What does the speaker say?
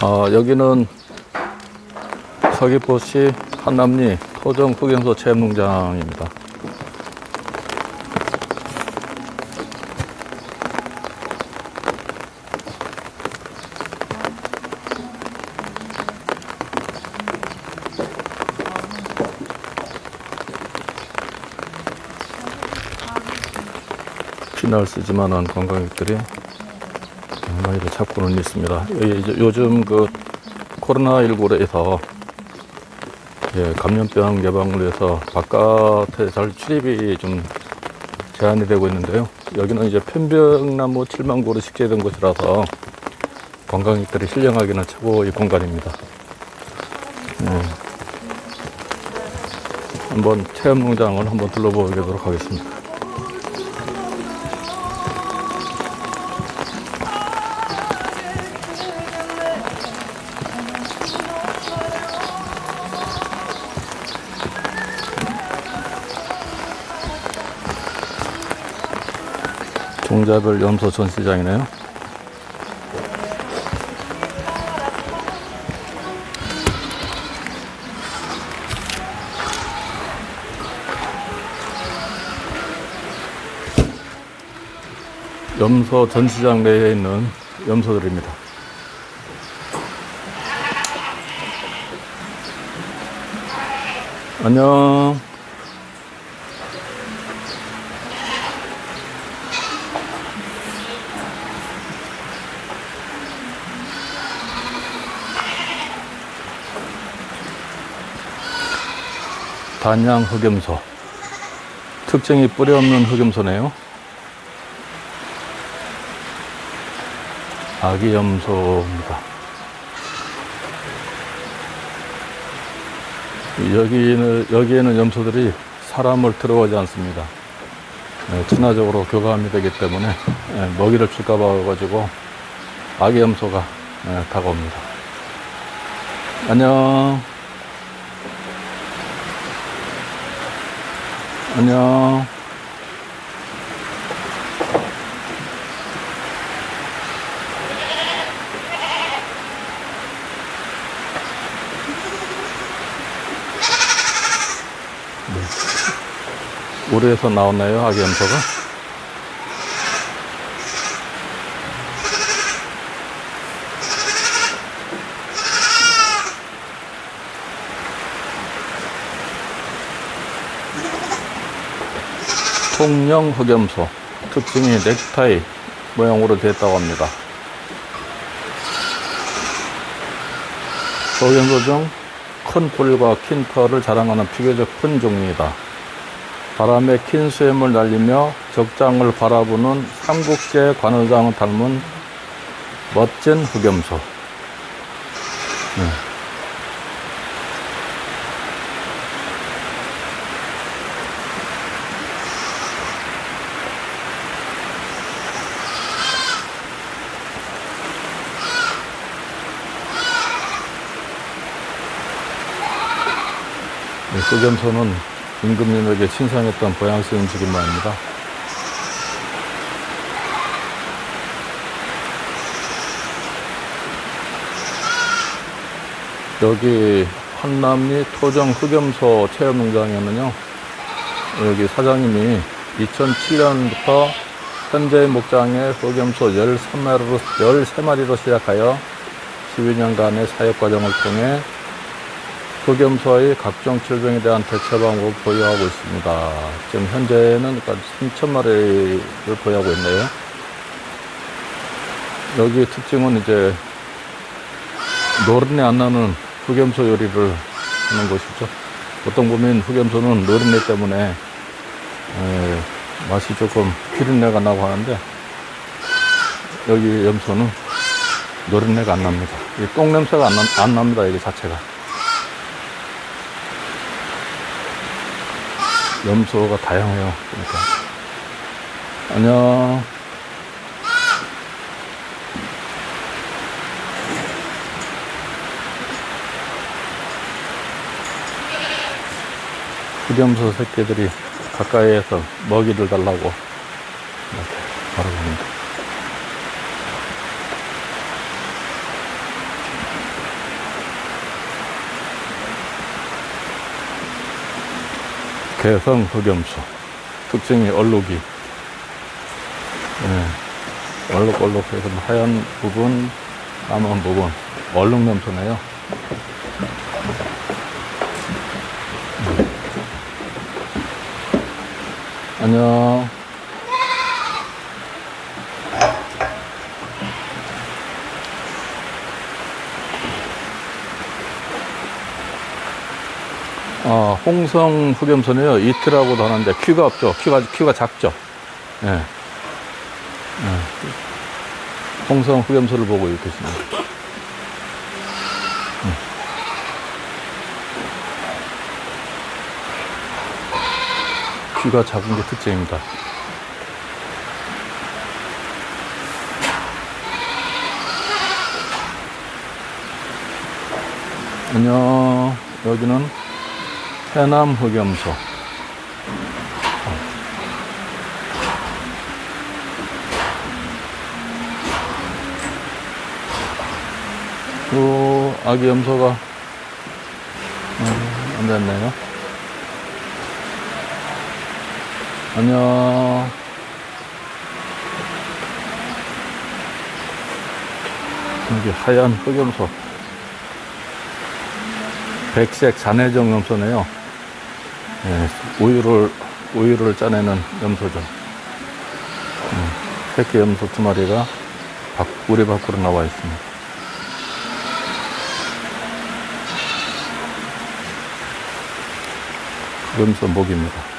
아, 여기는 서귀포시 한남리 토종 흑염소 체험농장입니다. 피날 쓰지만한 관광객들이 많이 찾고는 있습니다. 요즘 그 코로나19로 해서 예, 감염병 예방을 위해서 바깥에 잘 출입이 좀 제한이 되고 있는데요. 여기는 이제 편백나무 7만 그루 식재된 곳이라서 관광객들이 신령하기는 최고의 공간입니다. 예. 한번 체험 농장을 한번 둘러보도록 하겠습니다. 종자별 염소 전시장이네요. 염소 전시장 내에 있는 염소들입니다. 안녕. 단양 흑염소. 특징이 뿌리 없는 흑염소네요. 아기 염소입니다. 여기는, 여기에는 염소들이 사람을 들어오지 않습니다. 네, 친화적으로 교감이 되기 때문에 예, 먹이를 줄까봐 가지고 아기 염소가 예, 다가옵니다. 안녕. 안녕. 네. 우리에서 나왔나요, 아기 염소가? 통영 흑염소 특징이 넥타이 모양으로 됐다고 합니다. 흑염소 중 큰 뿔과 긴 털을 자랑하는 비교적 큰 종류이다. 바람에 긴 수염을 날리며 적장을 바라보는 삼국제 관우장을 닮은 멋진 흑염소. 네. 네, 흑염소는 임금님에게 신성했던 음식인 모양입니다. 여기 한남리 토정 흑염소 체험농장에는요, 여기 사장님이 2007년부터 현재 목장에 흑염소 13마리로, 13마리로 시작하여 12년간의 사육 과정을 통해 흑염소의 각종 질병에 대한 대처 방법을 보유하고 있습니다. 지금 현재는 3천 마리를 보유하고 있네요. 여기 특징은 이제 노른내 안 나는 흑염소 요리를 하는 것이죠. 보통 보면 흑염소는 노른내 때문에 에, 맛이 조금 비린내가 나고 하는데 여기 염소는 노른내가 안 납니다. 이 똥냄새가 안, 나, 안 납니다. 이게 자체가. 염소가 다양해요. 그러니까. 안녕. 흑염소 새끼들이 가까이에서 먹이를 달라고 이렇게 바라봅니다. 개성 흑염소. 특징이 얼룩이. 예, 얼룩얼룩해서 하얀 부분, 까만 부분. 얼룩 냄새네요. 음. 안녕. 어, 홍성 흑염소는요, 이틀하고도 하는데, 퀴가 없죠. 퀴가, 퀴가 작죠. 예. 예. 홍성 흑염소를 보고 있겠습니다. 음. 퀴가 작은 게 특징입니다. 안녕. 여기는 해남 흑염소. 요 아기 염소가 음, 앉았네요. 안녕. 여기 하얀 흑염소. 백색 잔해정 염소네요. 예, 우유를, 우유를 짜내는 염소죠. 음, 새끼 염소 두 마리가 밖, 우리 밖으로 나와 있습니다. 염소 목입니다.